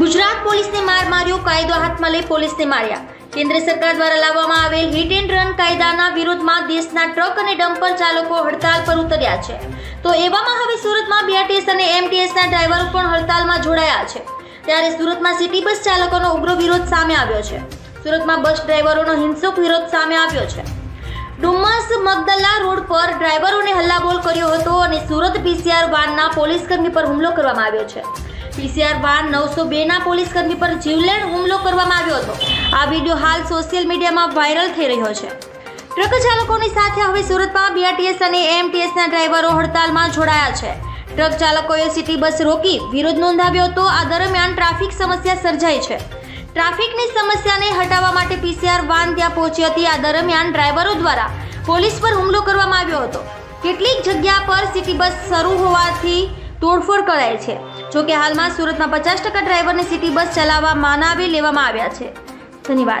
ગુજરાત પોલીસને માર માર્યો, કાયદો હાથમાં લઈ પોલીસને માર્યા. કેન્દ્ર સરકાર દ્વારા લાવવામાં આવેલ હિટ એન્ડ રન કાયદાના વિરોધમાં દેશના ટ્રક અને ડમ્પર ચાલકો હડતાલ પર ઉતર્યા છે. તો એવામાં હવે સુરતમાં બીઆરટીએસ અને એમટીએસના ડ્રાઈવરો પણ હડતાલમાં જોડાયા છે. ત્યારે સુરતમાં સિટી બસ ચાલકોનો ઉગ્ર વિરોધ સામે આવ્યો છે. સુરતમાં બસ ડ્રાઈવરોનો હિંસક વિરોધ સામે આવ્યો છે. ડુમ્મસ મગદલ્લા રોડ પર ડ્રાઈવરોને હલ્લાબોલ કર્યો હતો અને સુરત પીસીઆર વાનના પોલીસકર્મી પર હુમલો કરવામાં આવ્યો છે. પીસીઆર વાન નવસો બેના પોલીસકર્મી પર જીવલેણ હુમલો કરવામાં આવ્યો હતો. આ વીડિયો હાલ સોશિયલ મીડિયામાં વાયરલ થઈ રહ્યો છે. ટ્રક ચાલકોની સાથે હવે સુરતમાં બીઆરટીએસ અને એમટીએસના ડ્રાઈવરો હડતાલમાં જોડાયા છે. ટ્રક ચાલકોએ સિટી બસ રોકી વિરોધ નોંધાવ્યો હતો આ દરમિયાન ટ્રાફિક સમસ્યા સર્જાઈ છે. ટ્રાફિકની સમસ્યાને હટાવવા માટે પીસીઆર વાન ત્યાં પહોંચી હતી. આ દરમિયાન ડ્રાઈવરો દ્વારા પોલીસ પર હુમલો કરવામાં આવ્યો હતો. કેટલીક જગ્યા પર સિટી બસ શરૂ હોવાથી તોડફોડ કરાય છે. જોકે હાલમાં સુરતમાં પચાસ ટકા ડ્રાઈવરને સિટી બસ ચલાવવા માનાવી લેવામાં આવ્યા છે. ધન્યવાદ.